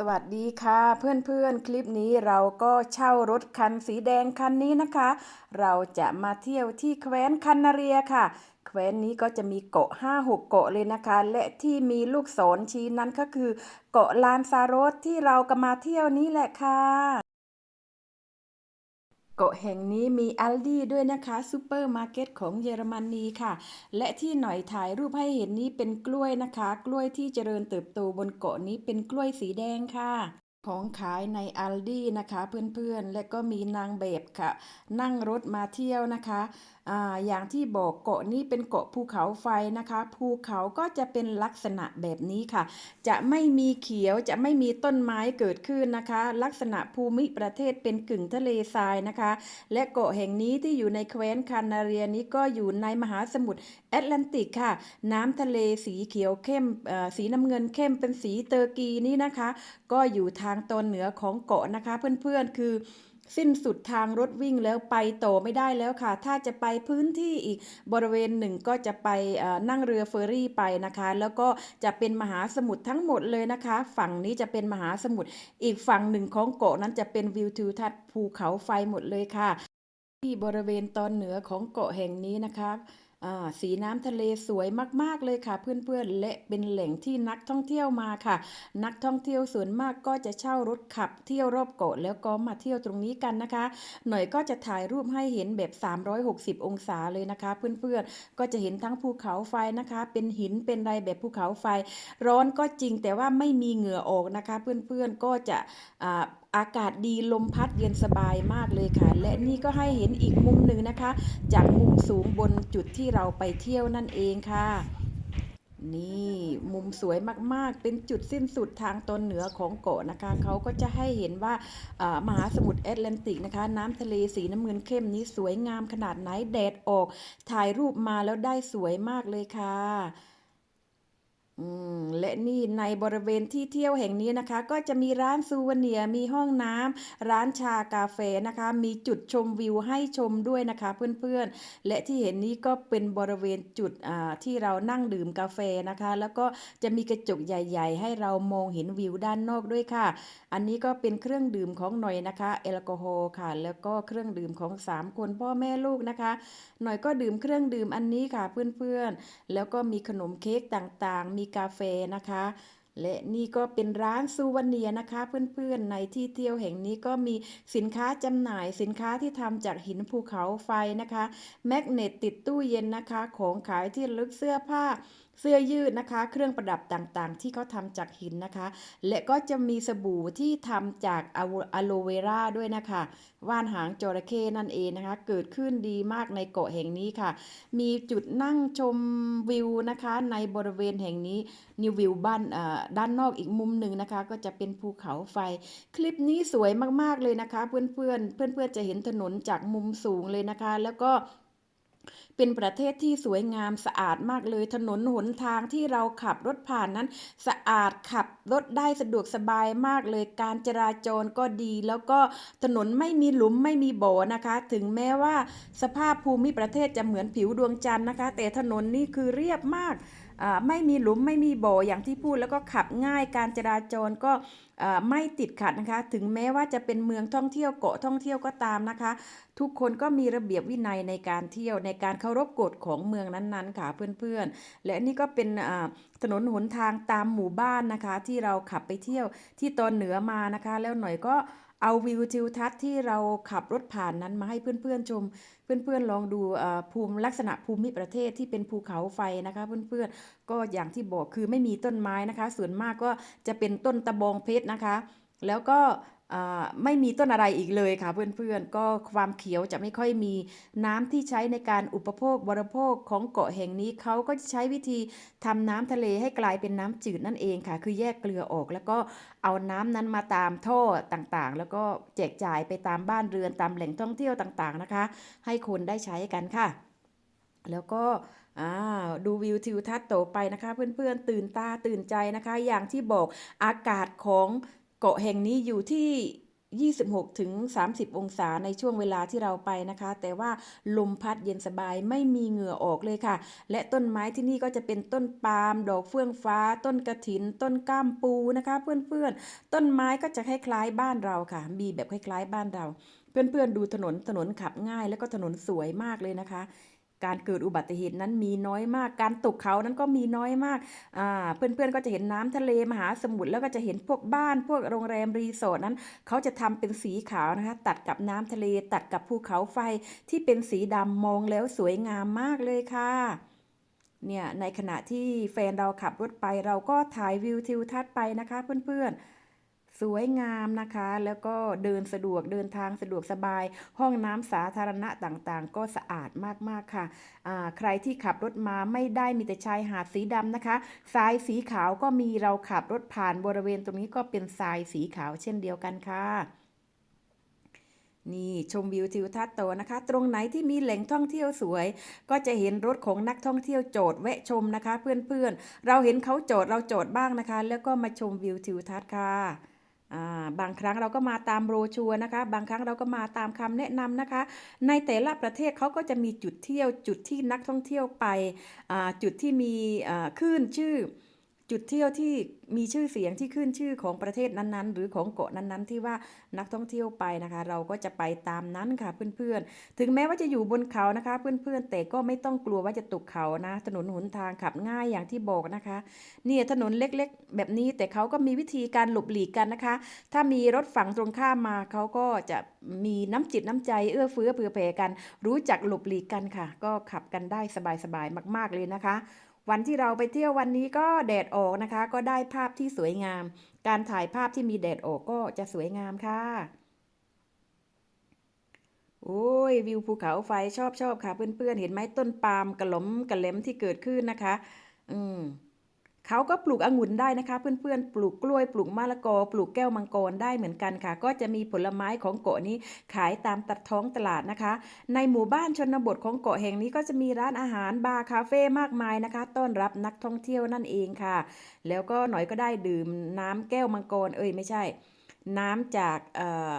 สวัสดีค่ะเพื่อนๆ คลิปนี้เราก็เช่ารถคันสีแดงคันนี้นะคะ เราจะมาเที่ยวที่แคว้นคันนาเรียค่ะ แคว้นนี้ก็จะมีเกาะ 5-6 เกาะเลยนะคะ และที่มีลูกศรชี้นั้นก็คือ เกาะลานซาโรสที่เรากำมาเที่ยวนี้แหละค่ะ เกาะแห่งนี้มีอัลดีด้วยนะคะซูเปอร์มาร์เก็ตของเยอรมนีค่ะ และที่หน่อยถ่ายรูปให้เห็นนี้เป็นกล้วยนะคะ กล้วยที่เจริญเติบโตบนเกาะนี้เป็นกล้วยสีแดงค่ะ ของขายในอัลดี้นะคะเพื่อนๆ และก็มีนางแบบค่ะ นั่งรถมาเที่ยวนะคะออย่างที่บอกเกาะนี้เป็นเกาะภูเขาไฟนะคะ ภูเขาก็จะเป็นลักษณะแบบนี้ค่ะ จะไม่มีเขียวจะไม่มีต้นไม้เกิดขึ้นนะคะ ลักษณะภูมิประเทศเป็นกึ่งทะเลทรายนะคะ และเกาะแห่งนี้ที่อยู่ในแคว้นคานาเรียนี้ก็อยู่ในมหาสมุทรแอตแลนติกค่ะ น้ำทะเลสีเขียวเข้มสีน้ำเงินเข้มเป็นสีเตอร์กีนี่นะคะ ก็อยู่ทางตอนเหนือของเกาะนะคะ เพื่อนๆคือสิ้นสุดทางรถวิ่งแล้วไปต่อไม่ได้แล้วค่ะ ถ้าจะไปพื้นที่อีกบริเวณหนึ่งก็จะไปนั่งเรือเฟอร์รี่ไปนะคะ แล้วก็จะเป็นมหาสมุทรทั้งหมดเลยนะคะ ฝั่งนี้จะเป็นมหาสมุทรอีกฝั่งหนึ่งของเกาะนั้นจะเป็นวิวทิวทัศน์ภูเขาไฟหมดเลยค่ะ ที่บริเวณตอนเหนือของเกาะแห่งนี้นะคะ สีน้ำทะเลสวยมาก ๆ เลยค่ะ เพื่อนๆ และเป็นแหล่งที่นักท่องเที่ยวมาค่ะ นักท่องเที่ยวส่วนมากก็จะเช่ารถขับเที่ยวรอบเกาะแล้วก็มาเที่ยวตรงนี้กันนะคะ หน่อยก็จะถ่ายรูปให้เห็นแบบ 360 องศาเลยนะคะ เพื่อนๆ ก็จะเห็นทั้งภูเขาไฟนะคะ เป็นหินเป็นไรแบบภูเขาไฟ ร้อนก็จริงแต่ว่าไม่มีเหงื่อออกนะคะ เพื่อนๆ ก็จะอากาศดีลมพัดเย็นสบายมากเลยค่ะ และนี่ก็ให้เห็นอีกมุมหนึ่งนะคะ จากมุมสูงบนจุดที่เราไปเที่ยวนั่นเองค่ะ นี่มุมสวยมากๆ เป็นจุดสิ้นสุดทางตอนเหนือของเกาะนะคะ เขาก็จะให้เห็นว่ามหาสมุทรแอตแลนติกนะคะ น้ำทะเลสีน้ำเงินเข้มนี้สวยงามขนาดไหนแดดออก ถ่ายรูปมาแล้วได้สวยมากเลยค่ะ และนี่ในบริเวณที่เที่ยวแห่งนี้นะคะ ก็จะมีร้านซูเวเนียมีห้องน้ำร้านชากาแฟนะคะ มีจุดชมวิวให้ชมด้วยนะคะเพื่อนๆ และที่เห็นนี้ก็เป็นบริเวณจุดอ่าที่เรานั่งดื่มกาแฟนะคะ แล้วก็จะมีกระจกใหญ่ ๆ ให้เรามองเห็นวิวด้านนอกด้วยค่ะ อันนี้ก็เป็นเครื่องดื่มของหน่อยนะคะแอลกอฮอล์ค่ะ แล้วก็เครื่องดื่มของสามคนพ่อแม่ลูกนะคะ หน่อยก็ดื่มเครื่องดื่มอันนี้ค่ะเพื่อนๆ แล้วก็มีขนมเค้กต่างๆ มีกาแฟนะคะ และนี่ก็เป็นร้านซูวเนียนะคะ เพื่อนๆในที่เที่ยวแห่งนี้ก็มีสินค้าจำหน่ายสินค้าที่ทำจากหินภูเขาไฟนะคะ แมกเนตติดตู้เย็นนะคะ ของขายที่ระลึกเสื้อผ้า เสื้อยืดนะคะ เครื่องประดับต่างๆ ที่เขาทำจากหินนะคะ และก็จะมีสบู่ที่ทำจากอะโลเวราด้วยนะคะ ว่านหางจระเข้นั่นเองนะคะ เกิดขึ้นดีมากในเกาะแห่งนี้ค่ะ มีจุดนั่งชมวิวนะคะ ในบริเวณแห่งนี้นิววิวบ้านด้านนอกอีกมุมหนึ่งนะคะ ก็จะเป็นภูเขาไฟ คลิปนี้สวยมากๆเลยนะคะ เพื่อนๆเพื่อนๆจะเห็นถนนจากมุมสูงเลยนะคะ แล้วก็ เป็นประเทศที่สวยงามสะอาดมากเลยถนนหนทางที่เราขับรถผ่านนั้น สะอาดขับรถได้สะดวกสบายมากเลย การจราจรก็ดี แล้วก็ถนนไม่มีหลุมไม่มีโบนะคะ ถึงแม้ว่าสภาพภูมิประเทศจะเหมือนผิวดวงจันทร์นะคะ แต่ถนนนี่คือเรียบมาก ไม่มีหลุมไม่มีโบอย่างที่พูดแล้วก็ขับง่ายการจราจรก็ไม่ติดขัดนะคะ ถึงแม้ว่าจะเป็นเมืองท่องเที่ยวเกาะท่องเที่ยวก็ตามนะคะ ทุกคนก็มีระเบียบวินัยในการเที่ยวในการเคารพกฎของเมืองนั้นๆค่ะเพื่อนๆ และนี่ก็เป็นถนนหนทางตามหมู่บ้านนะคะ ที่เราขับไปเที่ยวที่ตอนเหนือมานะคะ แล้วหน่อยก็ เอาวิวทิวทัศน์ที่เราขับรถผ่านนั้นมาให้เพื่อนๆชม เพื่อนๆลองดูภูมิลักษณะภูมิประเทศที่เป็นภูเขาไฟนะคะ เพื่อนๆก็อย่างที่บอกคือไม่มีต้นไม้นะคะ ส่วนมากก็จะเป็นต้นตะบองเพชรนะคะ แล้วก็ไม่มีต้นอะไรอีกเลยค่ะเพื่อนๆ ก็ความเขียวจะไม่ค่อยมีน้ำที่ใช้ในการอุปโภคบริโภคของเกาะแห่งนี้เขาก็จะใช้วิธีทำน้ำทะเลให้กลายเป็นน้ำจืดนั่นเองค่ะ คือแยกเกลือออก แล้วก็เอาน้ำนั้นมาตามท่อต่างๆ แล้วก็แจกจ่ายไปตามบ้านเรือนตามแหล่งท่องเที่ยวต่างๆนะคะ ให้คนได้ใช้กันค่ะ แล้วก็ดูวิวทิวทัศน์ต่อไปนะคะ เพื่อนๆตื่นตาตื่นใจนะคะ อย่างที่บอกอากาศของ เกาะแห่งนี้อยู่ที่ 26 ถึง 30 องศาในช่วงเวลาที่เราไปนะคะ แต่ว่าลมพัดเย็นสบายไม่มีเหงื่อออกเลยค่ะ และต้นไม้ที่นี่ก็จะเป็นต้นปาล์ม ดอกเฟื่องฟ้า ต้นกระถิน ต้นก้ามปูนะคะ เพื่อนๆ ต้นไม้ก็จะคล้ายๆบ้านเราค่ะ มีแบบคล้ายๆบ้านเรา เพื่อนๆดูถนนถนนขับง่าย แล้วก็ถนนสวยมากเลยนะคะ การเกิดอุบัติเหตุนั้นมีน้อยมาก การตกเขานั้นก็มีน้อยมากอ่าเพื่อนๆก็จะเห็นน้ำทะเลมหาสมุทรแล้วก็จะเห็นพวกบ้าน พวกโรงแรมรีสอร์ทนั้น เขาจะทำเป็นสีขาวนะคะ ตัดกับน้ำทะเล ตัดกับภูเขาไฟที่เป็นสีดำมองแล้วสวยงามมากเลยค่ะเนี่ยในขณะที่แฟนเราขับรถไปเราก็ถ่ายวิวทิวทัศน์ไปนะคะเพื่อนๆ สวยงามนะคะ แล้วก็เดินสะดวกเดินทางสะดวกสบาย ห้องน้ำสาธารณะต่างๆ ก็สะอาดมากๆค่ะใครที่ขับรถมาไม่ได้มีแต่ชายหาดสีดำนะคะทรายสีขาวก็มีเราขับรถผ่านบริเวณตรงนี้ก็เป็นทรายสีขาวเช่นเดียวกันค่ะนี่ชมวิวทิวทัศน์โตนะคะ ตรงไหนที่มีแหล่งท่องเที่ยวสวย ก็จะเห็นรถของนักท่องเที่ยวโจดแวะชมนะคะ เพื่อนๆเราเห็นเขาโจดเราโจดบ้างนะคะ แล้วก็มาชมวิวทิวทัศน์ค่ะ บางครั้งเราก็มาตามโรชัวร์นะคะ บางครั้งเราก็มาตามคำแนะนำนะคะ ในแต่ละประเทศเขาก็จะมีจุดเที่ยว จุดที่นักท่องเที่ยวไปจุดที่มีอ่าคลื่นชื่อ จุดเที่ยวที่มีชื่อเสียงที่ขึ้นชื่อของประเทศนั้นๆ หรือของเกาะนั้นๆ ที่ว่านักท่องเที่ยวไปนะคะ เราก็จะไปตามนั้นค่ะเพื่อนๆ ถึงแม้ว่าจะอยู่บนเขานะคะ เพื่อนๆ แต่ก็ไม่ต้องกลัวว่าจะตกเขานะ ถนนหนทางขับง่ายอย่างที่บอกนะคะเนี่ยถนนเล็กๆ แบบนี้แต่เขาก็มีวิธีการหลบหลีกกันนะคะ ถ้ามีรถฝั่งตรงข้ามมาเขาก็จะมีน้ำจิตน้ำใจเอื้อเฟื้อเผื่อแผ่กัน รู้จักหลบหลีกกันค่ะ ก็ขับกันได้สบายๆมาก ๆเลยนะคะ วันที่เราไปเที่ยววันนี้ก็แดดออกนะคะ ก็ได้ภาพที่สวยงาม การถ่ายภาพที่มีแดดออกก็จะสวยงามค่ะ โอ้ยวิวภูเขาไฟชอบชอบค่ะเพื่อนๆเห็นไหมต้นปาล์มกระหล่มกระเล็มที่เกิดขึ้นนะคะ อืม เขาก็ปลูกองุ่นได้นะคะ เพื่อนๆ ปลูกกล้วย ปลูกมะละกอ ปลูกแก้วมังกรได้เหมือนกันค่ะ ก็จะมีผลไม้ของเกาะนี้ขายตามตัดท้องตลาดนะคะ ในหมู่บ้านชนบทของเกาะแห่งนี้ก็จะมีร้านอาหารบาร์คาเฟ่มากมายนะคะ ต้อนรับนักท่องเที่ยวนั่นเองค่ะ แล้วก็หน่อยก็ได้ดื่มน้ำแก้วมังกรเอ้ยไม่ใช่ น้ำจากเอ่อ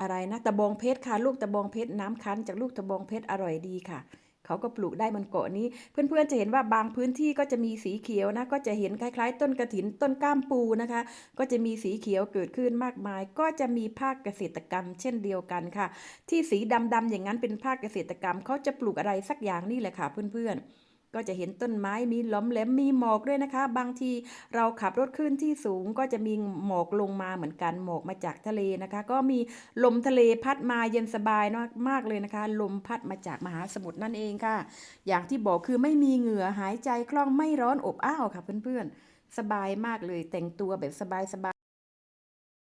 อะไรนะตะบองเพชรค่ะ ลูกตะบองเพชรน้ำคั้นจากลูกตะบองเพชรอร่อยดีค่ะ เขาก็ปลูกได้บนเกาะนี้ เพื่อนๆจะเห็นว่าบางพื้นที่ก็จะมีสีเขียวนะ ก็จะเห็นคล้าย ๆ ต้นกระถินต้นก้ามปูนะคะ ก็จะมีสีเขียวเกิดขึ้นมากมาย ก็จะมีภาคเกษตรกรรม เช่นเดียวกันค่ะ ที่สีดำๆอย่างนั้นเป็นภาคเกษตรกรรมเขาจะปลูกอะไรสักอย่างนี่แหละค่ะเพื่อนๆ ก็จะเห็นต้นไม้มีหล้อมแหลมมีหมอกด้วยนะคะ บางทีเราขับรถขึ้นที่สูงก็จะมีหมอกลงมาเหมือนกันหมอกมาจากทะเลนะคะ ก็มีลมทะเลพัดมาเย็นสบายมากเลยนะคะ ลมพัดมาจากมหาสมุทรนั่นเองค่ะ อย่างที่บอกคือไม่มีเหงื่อหายใจคล่องไม่ร้อนอบอ้าวค่ะเพื่อนๆสบายมากเลยแต่งตัวแบบสบายๆ